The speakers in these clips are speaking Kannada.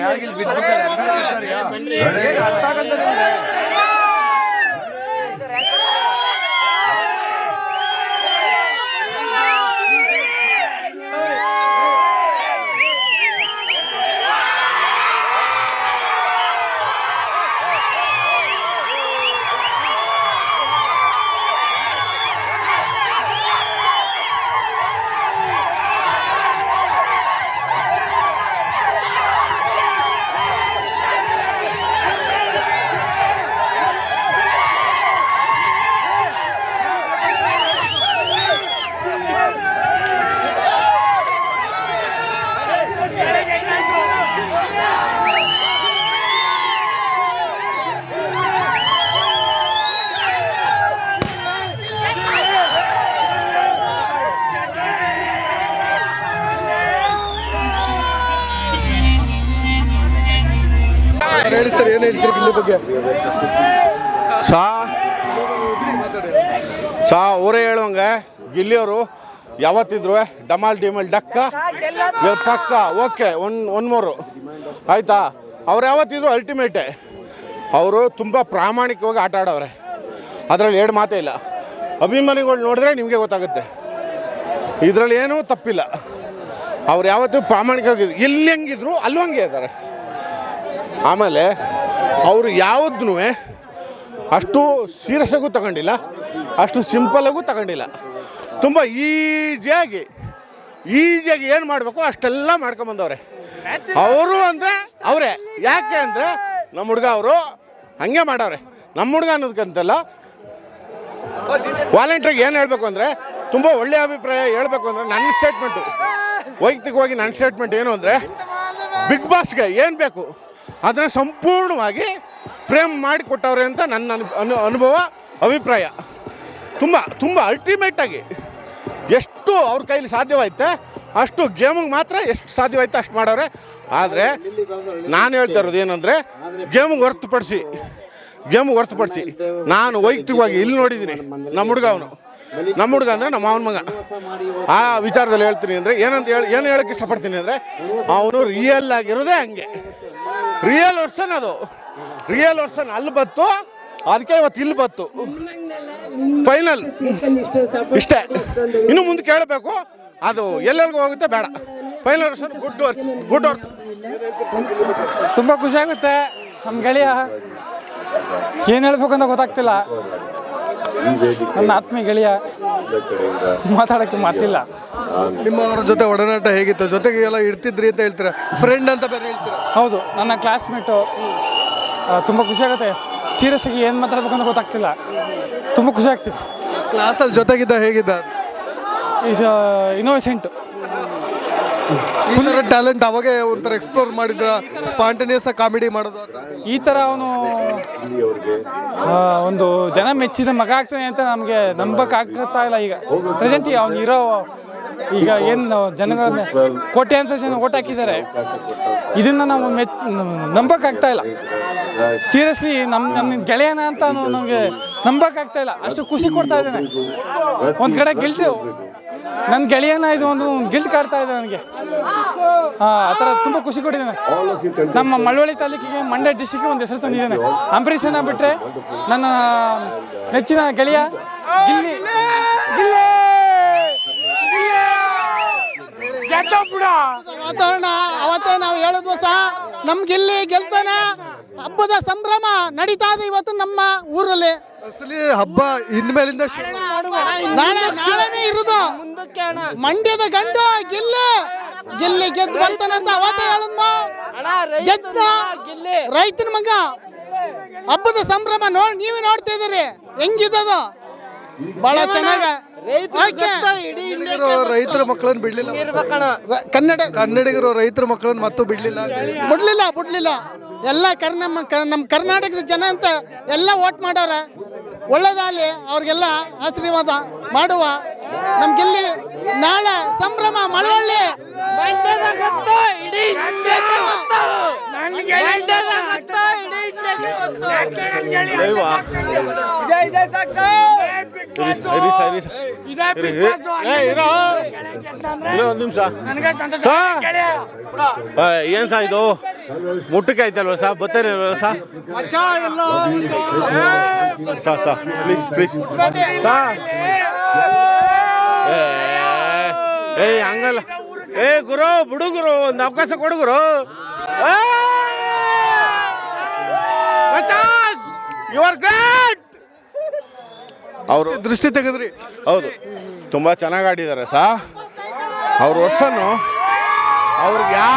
ಮ್ಯಾಗಿಲ್ ಬಿದ್ಬಿಟ್ಟಾರೆ, ಹೇಳಿ ಸರ್, ಏನು ಹೇಳ್ತೀರಿ ಇಲ್ಲಿ ಬಗ್ಗೆ? ಸಾ ಸಾ ಅವರೇ ಹೇಳುವಂಗೆ, ಗಿಲ್ಲಿಯವರು ಯಾವತ್ತಿದ್ರು ಡಮಾಲ್ ಡಿಮಲ್ ಡಕ್ಕ? ಪಕ್ಕ, ಓಕೆ ಒನ್ ಒನ್ ಮೂರು. ಆಯ್ತಾ? ಅವ್ರು ಯಾವತ್ತಿದ್ರು ಅಲ್ಟಿಮೇಟೆ ಅವರು ತುಂಬ ಪ್ರಾಮಾಣಿಕವಾಗಿ ಆಟ ಆಡವ್ರೆ. ಅದರಲ್ಲಿ ಎರಡು ಮಾತೇ ಇಲ್ಲ. ಅಭಿಮಾನಿಗಳು ನೋಡಿದ್ರೆ ನಿಮಗೆ ಗೊತ್ತಾಗುತ್ತೆ. ಇದರಲ್ಲಿ ಏನೂ ತಪ್ಪಿಲ್ಲ. ಅವ್ರು ಯಾವತ್ತೂ ಪ್ರಾಮಾಣಿಕವಾಗಿದ್ರು ಇಲ್ಲಿ ಹೆಂಗಿದ್ರು, ಅಲ್ಲೂ ಹಂಗೆ ಇದ್ದಾರೆ. ಆಮೇಲೆ ಅವರು ಯಾವುದನ್ನೂ ಅಷ್ಟು ಸೀರಿಯಸ್ಸಾಗೂ ತಗೊಂಡಿಲ್ಲ, ಅಷ್ಟು ಸಿಂಪಲಾಗೂ ತಗೊಂಡಿಲ್ಲ. ತುಂಬ ಈಸಿಯಾಗಿ ಈಸಿಯಾಗಿ ಏನು ಮಾಡಬೇಕು, ಅಷ್ಟೆಲ್ಲ ಮಾಡ್ಕೊಂಬಂದವ್ರೆ. ಅವರು ಅಂದರೆ ಅವರೇ. ಯಾಕೆ ಅಂದರೆ ನಮ್ಮ ಹುಡುಗ ಅವರು ಹಂಗೆ ಮಾಡವ್ರೆ. ನಮ್ಮ ಹುಡುಗ ಅನ್ನೋದಕ್ಕಂತಲ್ಲ, ವಾಲಂಟ್ರಿಗೆ ಏನು ಹೇಳಬೇಕು ಅಂದರೆ, ತುಂಬ ಒಳ್ಳೆಯ ಅಭಿಪ್ರಾಯ ಹೇಳಬೇಕು ಅಂದರೆ ನನ್ನ ಸ್ಟೇಟ್ಮೆಂಟು ವೈಯಕ್ತಿಕವಾಗಿ ನನ್ನ ಸ್ಟೇಟ್ಮೆಂಟ್ ಏನು ಅಂದರೆ, ಬಿಗ್ ಬಾಸ್ಗೆ ಏನು ಬೇಕು? ಅದನ್ನು ಸಂಪೂರ್ಣವಾಗಿ ಪ್ರೇಮ್ ಮಾಡಿ ಕೊಟ್ಟವ್ರೆ ಅಂತ ನನ್ನ ಅನು- ಅನು, ಅನುಭವ, ಅಭಿಪ್ರಾಯ. ತುಂಬ ತುಂಬ ಅಲ್ಟಿಮೇಟಾಗಿ ಎಷ್ಟು ಅವ್ರ ಕೈಲಿ ಸಾಧ್ಯವಾಯ್ತೆ, ಅಷ್ಟು ಗೇಮಿಗೆ ಮಾತ್ರ ಎಷ್ಟು ಸಾಧ್ಯವಾಯ್ತು ಅಷ್ಟು ಮಾಡವ್ರೆ. ಆದರೆ ನಾನು ಹೇಳ್ತಾ ಇರೋದು ಏನಂದರೆ, ಗೇಮಿಗೆ ಹೊರತುಪಡಿಸಿ ಗೇಮಿಗೆ ಹೊರತುಪಡಿಸಿ. ನಾನು ವೈಯಕ್ತಿಕವಾಗಿ ಇಲ್ಲಿ ನೋಡಿದ್ದೀನಿ, ನಮ್ಮ ಹುಡುಗ ಅವನು. ನಮ್ಮ ಹುಡುಗ ಅಂದರೆ ನಮ್ಮ ಮಾವನ ಮಗ. ಆ ವಿಚಾರದಲ್ಲಿ ಹೇಳ್ತೀನಿ ಅಂದರೆ ಏನಂತ ಹೇಳಿ ಏನು ಹೇಳಕ್ಕೆ ಇಷ್ಟಪಡ್ತೀನಿ ಅಂದರೆ ಅವನು ರಿಯಲ್ ಆಗಿರೋದೇ ಹಂಗೆ. ರಿಯಲ್ ವರ್ಷನ್ ಅದು. ರಿಯಲ್ ವರ್ಷನ್ ಅಲ್ಲಿ ಬತ್ತು ಅದಕ್ಕೆ ಇವತ್ತು ಇಲ್ಲಿ ಬತ್ತು. ಫೈನಲ್ ಇಷ್ಟೇ. ಇನ್ನು ಮುಂದೆ ಕೇಳಬೇಕು. ಅದು ಎಲ್ಲೆಲ್ಗೂ ಹೋಗುತ್ತೆ ಬೇಡ. ಫೈನಲ್ ವರ್ಷನ್ ಗುಡ್ ವರ್ಸ್ ಗುಡ್ ವರ್ಕ್ ತುಂಬ ಖುಷಿ ಆಗುತ್ತೆ. ನಮ್ಮ ಗೆಳೆಯ ಏನು ಹೇಳ್ಬೇಕಂತ ಅಂತ ಗೊತ್ತಾಗ್ತಿಲ್ಲ. ನನ್ನ ಆತ್ಮೀಯ ಗೆಳೆಯ ಮಾತಾಡೋಕ್ಕೆ ಮಾತಿಲ್ಲ. ನಿಮ್ಮ ಅವ್ರ ಜೊತೆ ಒಡನಾಟ ಹೇಗಿತ್ತು? ಜೊತೆಗೆ ಎಲ್ಲ ಇರ್ತಿದ್ರಿ ಅಂತ ಹೇಳ್ತೀರಾ? ಫ್ರೆಂಡ್ ಅಂತ ಬೇರೆ ಹೇಳ್ತೀರಾ? ಹೌದು ನನ್ನ ಕ್ಲಾಸ್ಮೇಟು ತುಂಬ ಖುಷಿ ಆಗುತ್ತೆ. ಸೀರಿಯಸ್ ಆಗಿ ಏನು ಮಾತಾಡ್ಬೇಕು ಅಂತ ಗೊತ್ತಾಗ್ತಿಲ್ಲ. ತುಂಬ ಖುಷಿ ಆಗ್ತಿದೆ. ಕ್ಲಾಸಲ್ಲಿ ಜೊತೆಗಿದ್ದ ಹೇಗಿದ್ದ? ಈಸ್ ಇನ್ನೋಸೆಂಟು ಈ ಟ್ಯಾಲೆಂಟ್ ಅವಾಗೆ ಒಂಥರ ಎಕ್ಸ್ಪ್ಲೋರ್ ಮಾಡಿದ್ರ ಸ್ಪಾಂಟೇನಿಯಸ್ ಕಾಮಿಡಿ ಮಾಡೋದು ಈ ಥರ ಅವನು ಒಂದು ಜನ ಮೆಚ್ಚಿದ ಮಗ ಆಗ್ತಾನೆ ಅಂತ ನಮಗೆ ನಂಬಕ್ಕಾಗ್ತಾ ಇಲ್ಲ ಈಗ. ಪ್ರೆಸೆಂಟ್ ಅವ್ನು ಇರೋ ಈಗ ಏನು ಜನಗಳ ಕೋಟೆ ಅಂತ ಜನ ಓಟ್ ಹಾಕಿದ್ದಾರೆ. ಇದನ್ನ ನಾವು ಮೆಚ್ ನಂಬಕ್ಕಾಗ್ತಾ ಇಲ್ಲ. ಸೀರಿಯಸ್ಲಿ ನಮ್ಮ ನನ್ನ ಗೆಳೆಯನ ಅಂತ ನಮಗೆ ನಂಬಕ್ಕಾಗ್ತಾ ಇಲ್ಲ. ಅಷ್ಟು ಖುಷಿ ಕೊಡ್ತಾ ಇದ್ದಾನೆ. ಒಂದು ಕಡೆ ಗಿಲ್ಟು ನನ್ನ ಗೆಳೆಯನ ಇದು ಒಂದು ಗಿಲ್ಟ್ ಕಾಡ್ತಾ ಇದೆ ನನಗೆ. ಆ ಥರ ತುಂಬ ಖುಷಿ ಕೊಟ್ಟಿದ್ದೇನೆ. ನಮ್ಮ ಮಳವಳ್ಳಿ ತಾಲೂಕಿಗೆ ಮಂಡ್ಯ ಡಿಸ್ಟಿಕ್ಗೆ ಒಂದು ಹೆಸರು ತಂದಿದ್ದಾನೆ. ಅಂಬರೀಷನ ಬಿಟ್ಟರೆ ನನ್ನ ನೆಚ್ಚಿನ ಗೆಳೆಯ ಗಿಲ್ಲಿ. ವಾತಾವರಣ, ಅವತ್ತೇ ನಾವು ಹೇಳಿದ್ವು ಸಹ ನಮ್ಗೆ ಇಲ್ಲಿ ಗೆಲ್ತಾನೆ. ಹಬ್ಬದ ಸಂಭ್ರಮ ನಡೀತಾ ಇದೆ ಇವತ್ತು ನಮ್ಮ ಊರಲ್ಲಿ. ಅಸಲಿ ಹಬ್ಬ ಇನ್ಮೇಲಿಂದ ಶುರು. ನಾಳೆ ನಾಳೆನೇ ಇರುದು. ಮಂಡ್ಯದ ಗಂಡ ಗಿಲ್ಲ. ಗಿಲ್ಲಿ ಗೆದ್ದು ಬರ್ತಾನೆ ಅಂತ ಅವತ್ತೇ ಹೇಳಿದ್ಮ ಗೆದ್ದ ರೈತನ ಮಗ. ಹಬ್ಬದ ಸಂಭ್ರಮ ನೋಡ್ ನೀವೇ ನೋಡ್ತಾ ಇದೀರಿ ಹೆಂಗಿದದು? ಬಹಳ ಚೆನ್ನಾಗ ರೈತರ ಮಕ್ಕಳನ್ನ ಬಿಡ್ಲಿಲ್ಲ ಕನ್ನಡ ಕನ್ನಡಿಗರು ರೈತರ ಮಕ್ಕಳನ್ನ ಮತ್ತೂ ಬಿಡ್ಲಿಲ್ಲ ಅಂತ ಹೇಳಿ. ಬಿಡ್ಲಿಲ್ಲ ಬಿಡ್ಲಿಲ್ಲ. ಎಲ್ಲ ಕರ್ ನಮ್ಮ ಕ- ನಮ್ಮ ಕರ್ನಾಟಕದ ಜನ ಅಂತ ಎಲ್ಲ ಓಟ್ ಮಾಡೋರ. ಒಳ್ಳೇದಾಗಲಿ ಅವ್ರಿಗೆಲ್ಲ ಆಶೀರ್ವಾದ ಮಾಡುವ. ನಮ್ಗೆಲ್ಲಿ ನಾಳೆ ಸಂಭ್ರಮ ಮಳವಳ್ಳಿ. ಏನ್ ಸಾ ಇದು? ಮುಟ್ಟಕ್ಕೆ ಆಯ್ತಲ್ವ ಸಾ? ಬತ್ತಲ್ವ ಇಲ್ವಲ್ಲ ಸಾ? ಸಾ ಸಾ. ಪ್ಲೀಸ್ ಪ್ಲೀಸ್ ಸಾ. ಏ, ಏ ಹಂಗಲ್ಲ. ಏ ಗುರು ಬಿಡು ಗುರು ಒಂದು ಅವಕಾಶ ಕೊಡು ಗುರು. ಯು ಆರ್ ಗ್ರೇಟ್ ಅವರು ದೃಷ್ಟಿ ತೆಗೆದ್ರಿ. ಹೌದು. ತುಂಬ ಚೆನ್ನಾಗಿ ಆಡಿದ್ದಾರೆ ಸಾ. ಅವ್ರ ವರ್ಷನು ಅವ್ರಿಗೆ ಯಾ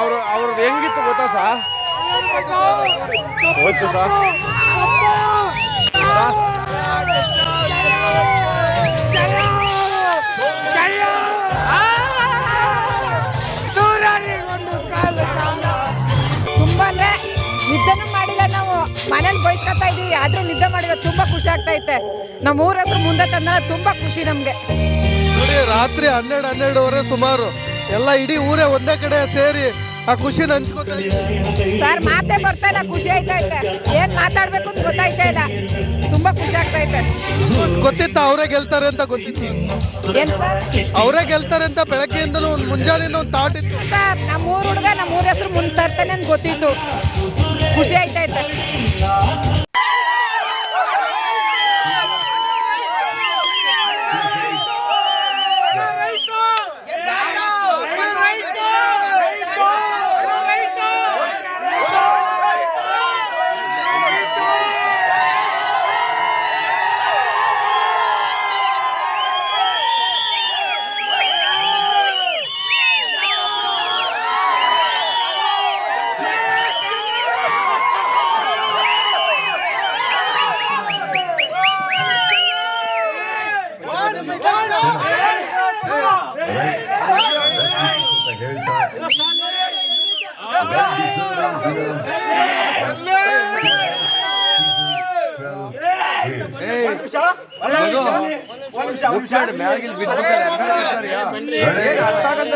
ಅವ್ರು ಅವ್ರದ್ದು ಹೆಂಗಿತ್ತು ಗೊತ್ತಾ ಸಾ? ಹೋಯ್ತು ಸಾ. ಸಾ. ತುಂಬಾ ಅಂದ್ರೆ ನಿದ್ದೆನೂ ಮಾಡಿಲ್ಲ ನಾವು. ಮನೇಲಿ ಬಯಸ್ಕೊತಾ ಇದೀವಿ ಆದ್ರೂ ನಿದ್ದೆ ಮಾಡಿಲ್ಲ ತುಂಬಾ ಖುಷಿ ಆಗ್ತಾ ಐತೆ. ನಮ್ಮ ಊರ ಹೆಸರು ಮುಂದೆ ತಂದ್ರೆ ತುಂಬಾ ಖುಷಿ ನಮ್ಗೆ. ನೋಡಿ ರಾತ್ರಿ ಹನ್ನೆರಡು ಹನ್ನೆರಡುವರೆ ಸುಮಾರು. ಎಲ್ಲ ಇಡೀ ಊರೇ ಒಂದೇ ಕಡೆ ಸೇರಿ ಆ ಖುಷಿನ ಹಂಚ್ಕೋತಾ. ಸರ್ ಮಾತೇ ಬರ್ತಾ ಇಲ್ಲ ಖುಷಿ ಆಯ್ತಾ ಐತೆ ಏನ್ ಮಾತಾಡ್ಬೇಕು ಅಂತ ಗೊತ್ತಾಯ್ತಾ ಇಲ್ಲ. ತುಂಬಾ ಖುಷಿ ಆಗ್ತಾ ಐತೆ ಗೊತ್ತಿತ್ತ ಅವರೇ ಗೆಲ್ತಾರೆ ಅಂತ ಗೊತ್ತಿತ್ತು? ಏನ್ ಸರ್? ಅವರೇ ಗೆಲ್ತಾರೆ ಅಂತ ಬೆಳಗ್ಗೆಯಿಂದಲೂ ಒಂದು ಮುಂಜಾನೆಯಿಂದ ಒಂದು ತಾಟ್ ಇತ್ತು. ಸರ್ ನಮ್ಮ ಊರ ಹುಡುಗ ನಮ್ಮ ಊರ ಹೆಸರು ಮುಂದೆ ತರ್ತಾನೆ ಅಂತ ಗೊತ್ತಿತ್ತು. ಖುಷಿ ಆಯ್ತಾ ಐತೆ ಮುಟ್ಟಾಡಿ ಮ್ಯಾಗಿಲ್? ಏನ್ ಅರ್ಥ ಆಗಂತ